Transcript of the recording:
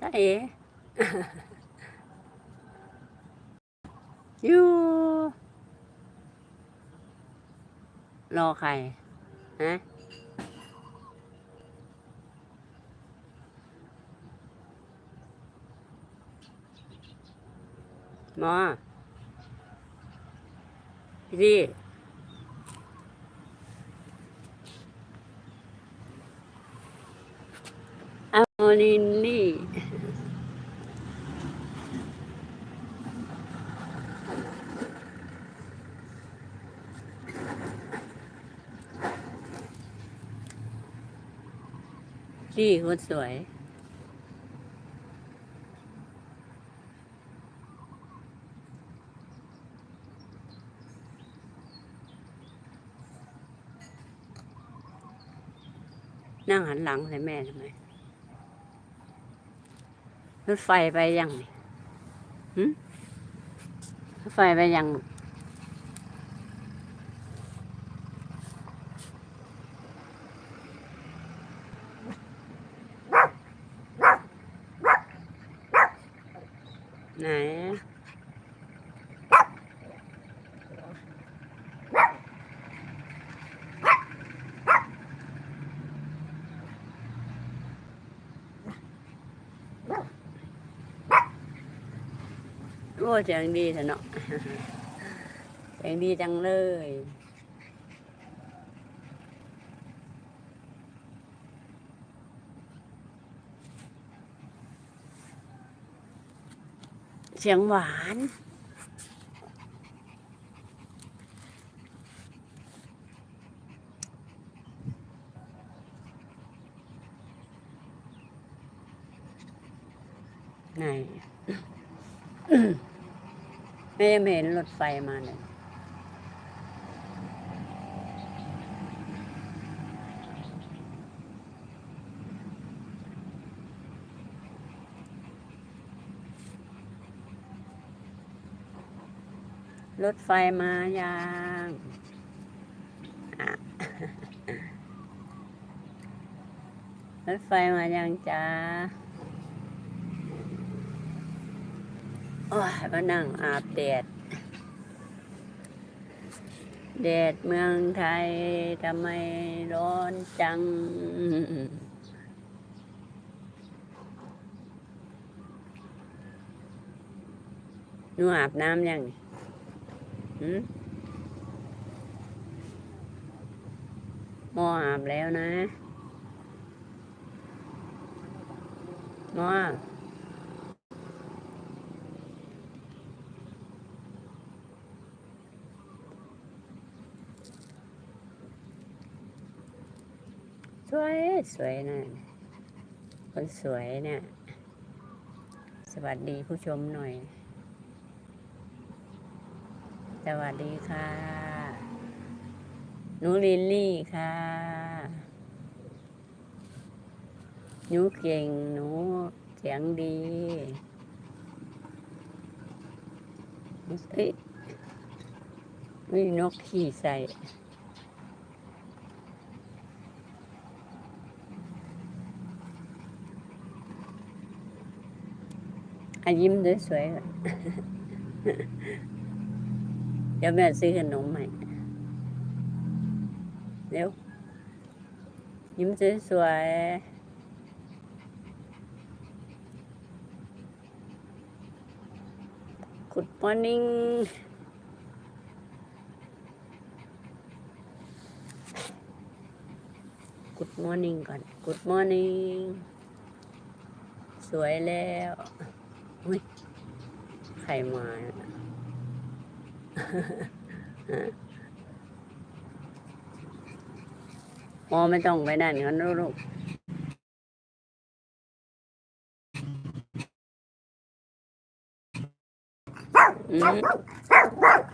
จ้าเอ๋อยู่รอใคร ฮะหมอพี่ดีอาลินลี่ พี่คนสวย นั่งหันหลังใส่แม่ทำไมรถไฟไปยังนี่รถไฟไปยังลูก ไหน โอ้เสียงดีเถอะเนาะเสียงดีจังเลย เสียงหวาน ไหนแม่ยังไม่เห็นรถไฟมาเลย รถไฟมายังรถไฟมายังจ้าโอ้ยมานั่งอาบแดด แดดเมืองไทยทำไมร้อนจัง หนูอาบน้ำยัง หมหมออาบแล้วนะหมอสวยสวยนะคนสวยเนี่ย สวัสดีผู้ชมหน่อย สวัสดีค่ะ หนูลิลลี่ค่ะ หนูเก่ง หนูเสียงดี เอ้ยมีนกขี่ใส่อายิ้มสวยๆก่อน เดี๋ยวแม่ซื้อขนมใหม่เร็วยิ้มสวยๆ Good morning กุดมอร์นิ่งก่อน Good morning สวยแล้ว อุ้ย ใครมา มอไม่ต้องไปนั่นกันลูกอืม